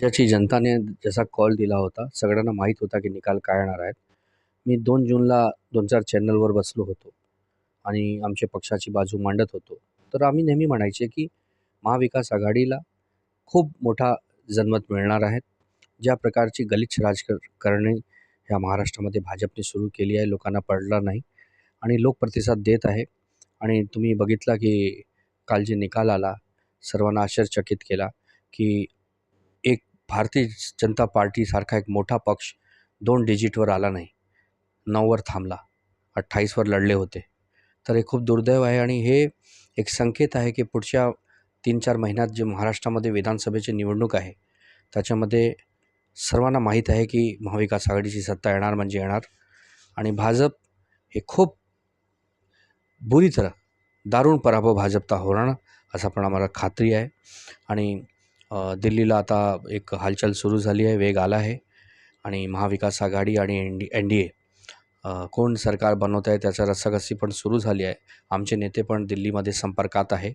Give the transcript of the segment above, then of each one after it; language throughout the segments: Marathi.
ज्याची जनताने जसा कॉल दिला होता सगळ्यांना माहीत होता की निकाल काय येणार आहेत. मी दोन जूनला दोन चार चॅनलवर बसलो होतो आणि आमच्या पक्षाची बाजू मांडत होतो. तर आम्ही नेहमी म्हणायचे की महाविकास आघाडीला खूप मोठा जनमत मिळणार आहेत ज्या प्रकारची गलिच्छ राजकारणी ह्या महाराष्ट्रामध्ये भाजपने सुरू केली आहे लोकांना पडला नाही आणि लोक प्रतिसाद देत आहे. आणि तुम्ही बघितला की काल जे निकाल आला सर्वांना आश्चर्यचकित केला की भारतीय जनता पार्टीसारखा एक मोठा पक्ष दोन डिजिटवर आला नाही. नऊवर थांबला. अठ्ठावीसवर लढले होते. तर हे खूप दुर्दैव आहे आणि हे एक संकेत आहे की पुढच्या तीन चार महिन्यात जे महाराष्ट्रामध्ये विधानसभेची निवडणूक आहे त्याच्यामध्ये सर्वांना माहीत आहे की महाविकास आघाडीची सत्ता येणार म्हणजे येणार. आणि भाजप हे खूप बुरी तरह दारुण पराभव भाजपचा होणार असं पण आम्हाला खात्री आहे. आणि दिल्लीला आता एक हालचाल सुरू झाली आहे वेग आला आहे. आणि महाविकास आघाडी आणि N D N D A कोण सरकार बनवत आहे त्याचा रस्साकसी पण सुरू झाली आहे. आमचे नेते पण दिल्लीमध्ये संपर्कात आहे.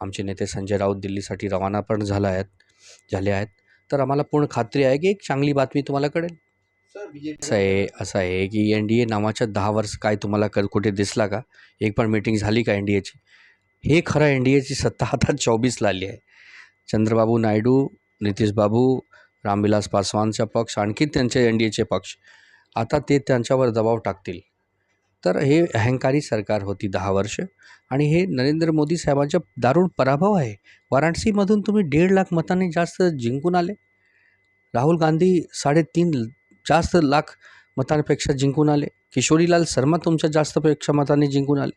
आमचे नेते संजय राऊत दिल्लीसाठी रवाना पण झाला आहेत झाले आहेत. तर आम्हाला पूर्ण खात्री आहे की एक चांगली बातमी तुम्हाला कळेल. असं आहे असं आहे की एन डी ए नावाच्या दहा वर्ष काय तुम्हाला क कुठे दिसला का? एक पण मीटिंग झाली का एन डी एची हे खरं एन डी एची सत्ता आता चोवीसला आली आहे. चंद्रबाबू नायडू नितीशबाबू रामविलास पासवानचा पक्ष आणखी त्यांचे एन डी एचे पक्ष. आता ते त्यांच्यावर दबाव टाकतील. तर हे अहंकारी सरकार होती दहा वर्ष आणि हे नरेंद्र मोदी साहेबांचा दारुण पराभव आहे. वाराणसीमधून तुम्ही दीड लाख मतांनी जास्त जिंकून आले. राहुल गांधी साडेतीन जास्त लाख मतांपेक्षा जिंकून आले. किशोरीलाल शर्मा तुमच्या जास्तपेक्षा मतांनी जिंकून आले.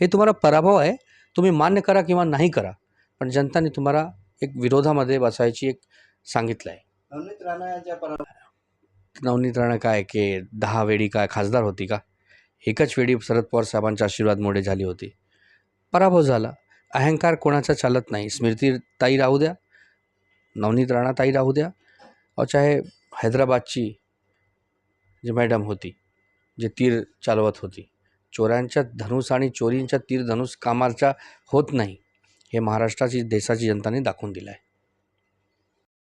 हे तुम्हाला पराभव आहे. तुम्ही मान्य करा किंवा नाही करा. पण जनताने तुम्हाला एक विरोधामध्ये बसायची एक सांगितलं आहे नवनीत राणा यांच्या परा नवनीत राणा काय की दहा वेळी काय खासदार होती का? एकच वेळी शरद पवार साहेबांच्या आशीर्वादमुळे झाली होती. पराभव झाला. अहंकार कोणाचा चालत नाही. स्मृती ताई राहू द्या. नवनीत राणा ताई राहू द्या. और चाहे हैदराबादची जी मॅडम होती जे तीर चालवत होती. चोरांच्या धनुष आणि चोरींच्या तीर धनुष कामाचा होत नाही. हे महाराष्ट्राची देशाची जनताने दाखवून दिलं आहे